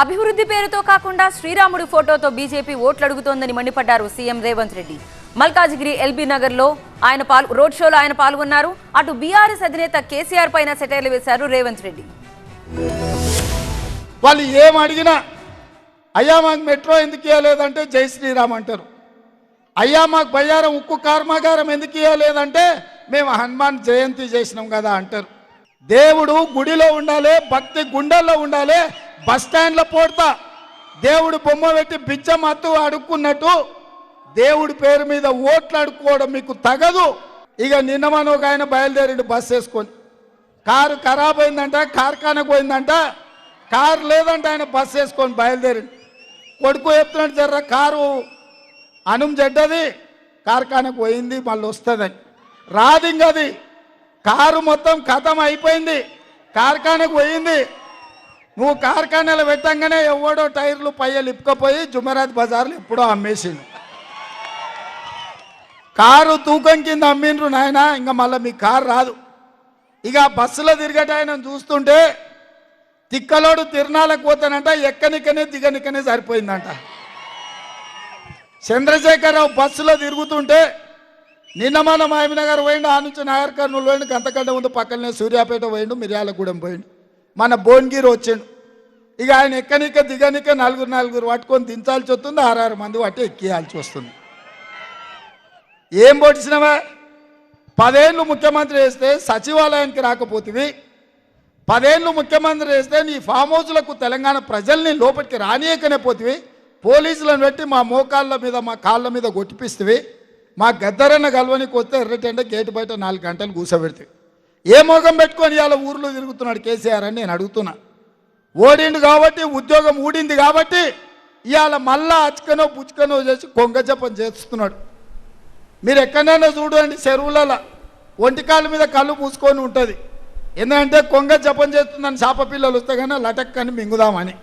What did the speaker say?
అభివృద్ధి పేరుతో కాకుండా శ్రీరాముడి ఫోటోతో బీజేపీ ఓట్లు అడుగుతోందని మండిపడ్డారు సీఎం రేవంత్ రెడ్డి. మల్కాజిగిరి ఎల్బీ నగర్లో ఆయన పాల్ రోడ్ షోలో ఆయన పాల్గొన్నారు. అటు బీఆర్ఎస్ అధినేత కేసీఆర్ పైన సెటైర్లు వేశారు రేవంత్ రెడ్డి. వాళ్ళు ఏం అడిగినా అయ్యా మాకు మెట్రో ఎందుకు ఇవ్వలేదంటే జై శ్రీరామ్ అంటారు. అయ్యా మాకు బయ్యారం ఉక్కు కర్మాగారం ఎందుకు ఇవ్వలేదంటే మేము హనుమాన్ జయంతి చేసినాం కదా అంటారు. దేవుడు గుడిలో ఉండాలి భక్తి గుండెల్లో ఉండాలి బస్ స్టాండ్లో పోడతా. దేవుడు బొమ్మ పెట్టి బిచ్చం అత్తు అడుక్కున్నట్టు దేవుడి పేరు మీద ఓట్లు అడుక్కోవడం మీకు తగదు. ఇక నిన్న మనం ఒక ఆయన బయలుదేరిండు బస్ వేసుకొని. కారు ఖరాబ్ అయిందంట కార్ఖానకు పోయిందంట. కారు లేదంటే ఆయన బస్ వేసుకొని బయలుదేరి కొడుకు చెప్తున్నాడు జర్ర కారు అనుం చెడ్డది కార్ఖానకు పోయింది మళ్ళీ వస్తుందని. రాదు కారు మొత్తం కథం అయిపోయింది కార్ఖానకు పోయింది. నువ్వు కార్ఖానాలో పెట్టంగానే ఎవడో టైర్లు పయ్యలు ఇప్పుకపోయి జుమరాత్ బజార్లు ఎప్పుడో అమ్మేసిండు. కారు తూకం కింద అమ్మిండ్రు నాయన ఇంకా మళ్ళీ మీ కారు రాదు. ఇక బస్సులో తిరిగట ఆయన చూస్తుంటే తిక్కలోడు తిరణాలకు పోతానంట ఎక్కనికనే దిగనికనే సరిపోయిందంట. చంద్రశేఖరరావు బస్సులో తిరుగుతుంటే నిన్న మన మాయమనగర్ పోయిండు ఆ నుంచి నాగర్ కర్నూలు పోయిండు గంతకంటే ముందు పక్కనే సూర్యాపేట పోయిండు మిర్యాలగూడెం పోయిండు. మన భువనగిరి వచ్చిండు. ఇక ఆయన ఎక్కనిక దిగనిక నలుగురు నలుగురు పట్టుకొని దించాల్సి వస్తుంది ఆరారు మంది పట్టి ఎక్కియాల్సి వస్తుంది. ఏం పొడిచినవా? పదేళ్ళు ముఖ్యమంత్రి వేస్తే సచివాలయానికి రాకపోతివి. పదేళ్ళు ముఖ్యమంత్రి వేస్తే నీ ఫామ్ హౌస్లకు తెలంగాణ ప్రజల్ని లోపలికి రానియకనే పోతివి. పోలీసులను పెట్టి మా మోకాళ్ళ మీద మా కాళ్ళ మీద కొట్టిపిస్తేవి. మా గద్దరన్న గల్వనికి వస్తే ఎర్రటంటే గేటు బయట నాలుగు గంటలు కూసబెడితే. ఏ మోగం పెట్టుకొని ఇవాళ ఊర్లో తిరుగుతున్నాడు కేసీఆర్ అని నేను అడుగుతున్నా. ఓడిండు కాబట్టి ఉద్యోగం ఊడింది కాబట్టి ఇవాళ మళ్ళా అచ్చుకనో పుచ్చుకనో చేసి కొంగ జపం చేస్తున్నాడు. మీరు ఎక్కడైనా చూడండి చెరువులలో ఒంటికాల మీద కళ్ళు పూసుకొని ఉంటుంది. ఎందుకంటే కొంగ జపం చేస్తుందని చేప పిల్లలు వస్తే కానీ లటక్కని మింగుదామని.